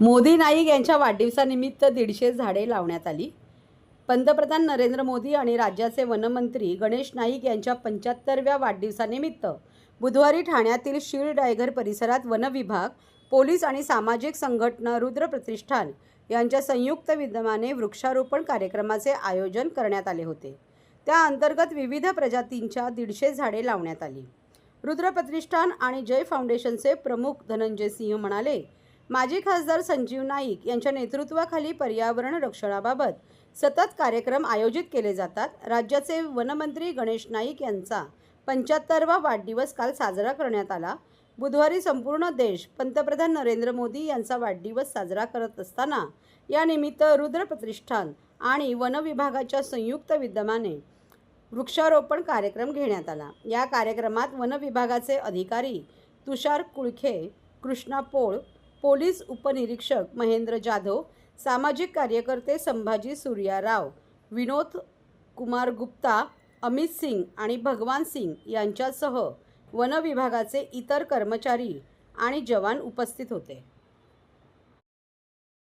मोदी नाईक यांच्या वाढदिवसानिमित्त दीडशे झाडे लावण्यात आली. पंतप्रधान नरेंद्र मोदी आणि राज्याचे वनमंत्री गणेश नाईक यांच्या पंच्याहत्तरव्या वाढदिवसानिमित्त बुधवारी ठाण्यातील शीळ डायगर परिसरात वनविभाग पोलीस आणि सामाजिक संघटना रुद्र प्रतिष्ठान यांच्या संयुक्त विद्यमाने वृक्षारोपण कार्यक्रमाचे आयोजन करण्यात आले होते. त्या अंतर्गत विविध प्रजातींच्या दीडशे झाडे लावण्यात आली. रुद्र प्रतिष्ठान आणि जय फाउंडेशनचे प्रमुख धनंजय सिंह म्हणाले माजी खासदार संजीव नाईक यांच्या नेतृत्वाखाली पर्यावरण रक्षणाबाबत सतत कार्यक्रम आयोजित केले जातात. राज्याचे वनमंत्री गणेश नाईक यांचा पंच्याहत्तरवा वाढदिवस काल साजरा करण्यात आला. बुधवारी संपूर्ण देश पंतप्रधान नरेंद्र मोदी यांचा वाढदिवस साजरा करत असताना यानिमित्त रुद्र प्रतिष्ठान आणि वनविभागाच्या संयुक्त विद्यमाने वृक्षारोपण कार्यक्रम घेण्यात आला. या कार्यक्रमात वनविभागाचे अधिकारी तुषार कुळखे कृष्णा पोळ पोलीस उपनिरीक्षक महेंद्र जाधव सामाजिक कार्यकर्ते संभाजी सूर्या राव विनोद कुमार गुप्ता अमित सिंग आणि भगवान सिंग यांच्यासह वनविभागाचे इतर कर्मचारी आणि जवान उपस्थित होते.